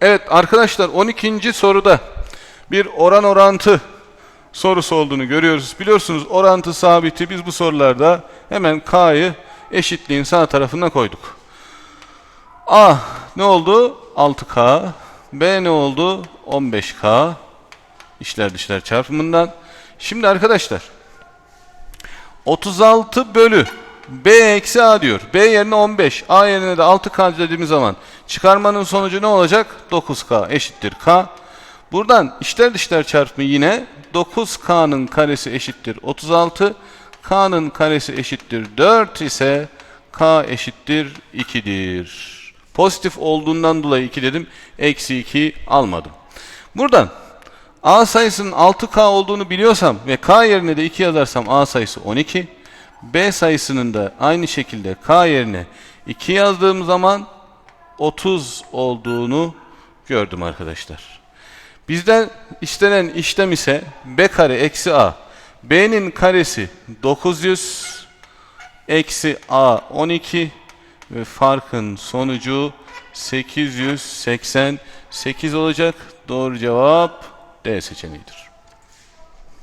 Evet arkadaşlar 12. soruda bir oran orantı sorusu olduğunu görüyoruz. Biliyorsunuz orantı sabiti biz bu sorularda hemen K'yı eşitliğin sağ tarafına koyduk. A ne oldu? 6K. B ne oldu? 15K. İşler dışlar çarpımından. Şimdi arkadaşlar 36 bölü B eksi A diyor. B yerine 15. A yerine de 6K dediğimiz zaman çıkarmanın sonucu ne olacak? 9K eşittir K. Buradan işler dışlar çarpımı yine 9K'nın karesi eşittir 36. K'nın karesi eşittir 4 ise K eşittir 2'dir. Pozitif olduğundan dolayı 2 dedim. Eksi 2 almadım. Buradan A sayısının 6K olduğunu biliyorsam ve K yerine de 2 yazarsam A sayısı 12. B sayısının da aynı şekilde K yerine 2 yazdığım zaman 30 olduğunu gördüm arkadaşlar. Bizden istenen işlem ise B kare eksi A. B'nin karesi 900 eksi A 12 ve farkın sonucu 888 olacak. Doğru cevap D seçeneğidir.